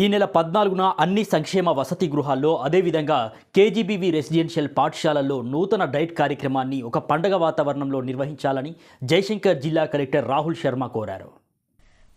ఈ నెల పద్నాలుగున అన్ని సంక్షేమ వసతి గృహాల్లో అదేవిధంగా కేజీబీవీ రెసిడెన్షియల్ పాఠశాలల్లో నూతన డైట్ కార్యక్రమాన్ని ఒక పండగ వాతావరణంలో నిర్వహించాలని జయశంకర్ జిల్లా కలెక్టర్ రాహుల్ శర్మ కోరారు.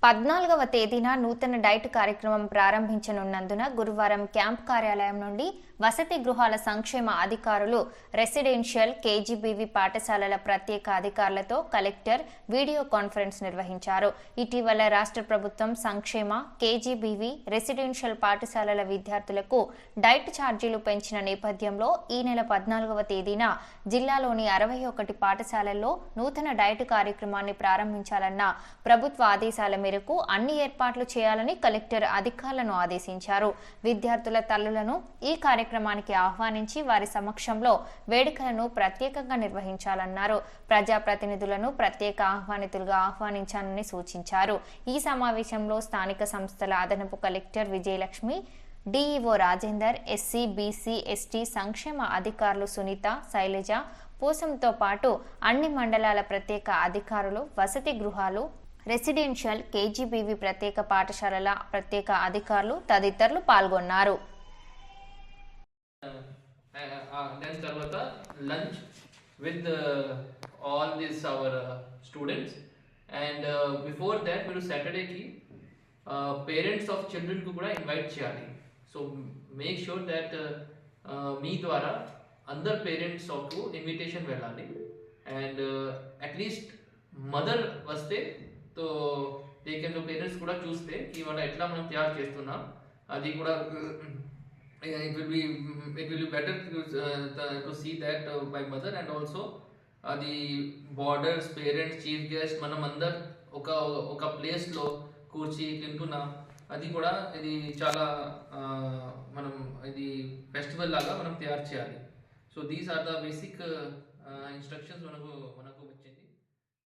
పద్నాలుగవ తేదీన నూతన డైట్ కార్యక్రమం ప్రారంభించనున్నందున గురువారం క్యాంప్ కార్యాలయం నుండి వసతి గృహాల సంక్షేమ అధికారులు రెసిడెన్షియల్ కేజీబీవీ పాఠశాలల ప్రత్యేక అధికారులతో కలెక్టర్ వీడియో కాన్ఫరెన్స్ నిర్వహించారు. ఇటీవల రాష్ట్ర ప్రభుత్వం సంక్షేమ కేజీబీవీ రెసిడెన్షియల్ పాఠశాలల విద్యార్థులకు డైట్ ఛార్జీలు పెంచిన నేపథ్యంలో ఈ నెల పద్నాలుగవ తేదీన జిల్లాలోని అరవై ఒకటి పాఠశాలల్లో నూతన డైట్ కార్యక్రమాన్ని ప్రారంభించాలన్న ప్రభుత్వ ఆదేశాల మేరకు అన్ని ఏర్పాట్లు చేయాలని కలెక్టర్ అధికారులను ఆదేశించారు. విద్యార్థుల తల్లులను ఈ కార్యక్రమానికి ఆహ్వానించి వారి సమక్షంలో వేడుకలను ప్రత్యేకంగా నిర్వహించాలన్నారు. ప్రజాప్రతినిధులను ప్రత్యేక ఆహ్వానితులుగా ఆహ్వానించాలని సూచించారు. ఈ సమావేశంలో స్థానిక సంస్థల అదనపు collector Vijayalakshmi DEO Rajender SC BC ST సంక్షేమ అధికారులు సునీత శైలజ. పోసంతో పాటు అన్ని మండలాల ప్రత్యేక అధికారులు వసతి గృహాలు రెసిడెన్షియల్ కేజీబీవీ ప్రత్యేక పాఠశాలల ప్రత్యేక అధికారులు తదితరులు పాల్గొన్నారు. దెన్ తర్వాత lunch with all this our students and before that మీరు సాటర్డేకి పేరెంట్స్ ఆఫ్ చిల్డ్రన్కు కూడా ఇన్వైట్ చేయాలి సో మేక్ షూర్ దట్ మీ ద్వారా అందరు పేరెంట్స్ ఆఫ్ ఇన్విటేషన్ వెళ్ళాలి అండ్ అట్లీస్ట్ మదర్ వస్తే సో వీక్ టేకెన్ పేరెంట్స్ కూడా చూస్తే ఇవాళ ఎట్లా మనం తయారు చేస్తున్నాం అది కూడా it will be it will be better to see that by mother and also అది బార్డర్స్ పేరెంట్స్ చీఫ్ గెస్ట్ మనం అందరు ఒక ఒక ప్లేస్లో కూర్చి తింటున్నాం. అది కూడా ఇది చాలా మనం ఇది ఫెస్టివల్ లాగా మనం తయారు చేయాలి. So these are the basic instructions మనకు మనకు వచ్చింది.